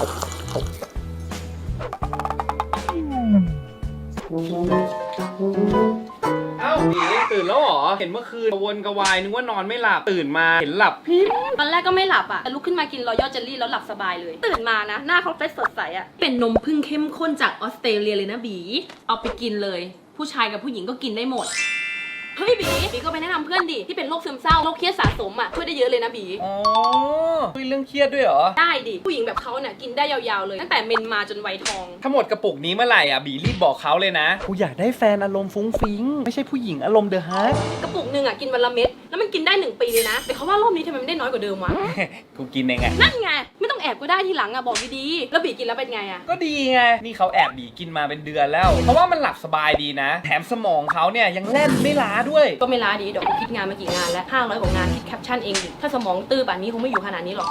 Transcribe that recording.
เอ้าผีตื่นแล้วเหรอ เห็นเมื่อคืนกระวนกระวายนึกว่านอนไม่หลับ ตื่นมาเห็นหลับพี่ตอนแรกก็ไม่หลับอะแต่ลุกขึ้นมากินรอยยอดเจลลี่แล้วหลับสบายเลย ตื่นมานะ หน้าเขาเฟสสดใสอะ เป็นนมพึ่งเข้มข้นจากออสเตรเลียเลยนะบี เอาไปกินเลย ผู้ชายกับผู้หญิงก็กินได้หมด เฮ้ยบี บีก็ไปแนะนำเพื่อนดิที่เป็นโรคซึมเศร้าโรคเครียดสะสมอะช่วยได้เยอะเลยนะบีอ๋อคุยเรื่องเครียดด้วยเหรอ ได้ดิผู้หญิงแบบเขาเนี่ยกินได้ยาวๆเลย ตั้งแต่เมนมาจนวัยทอง ถ้าหมดกระปุกนี้เมื่อไหร่อะบีรีบบอกเขาเลยนะ กูอยากได้แฟนอารมณ์ฟุ้งฟิ้ง ไม่ใช่ผู้หญิงอารมณ์เดอะฮาร์กระปุกหนึ่งอะกินวันละเม็ดแล้วมันกินได้หนึ่งปีเลยนะแต่เขาว่ารอบนี้ทำไมมันได้น้อยกว่าเดิมวะกูกินเองอะนั่นไงไม่ต้องแอบก็ได้ทีหลังอะบอกดีๆแล้วบีกินแล้วเป็นไงอะก็ดีไง นี่เขาแอบบีกินมาเป็นเดือนแล้ว เพราะว่ามันหลับสบายดีนะ แถมสมองเขาเนี่ยยังแล่นไม่ล้าด้วย ก็ไม่ล้าดีเดี๋ยวกูคิดงานมากี่งานแล้วห้าร้อยกว่างานคิดแคปชั่นเองดิถ้าสมองตื้อป่านนี้คงไม่อยู่ขนาดนี้หรอก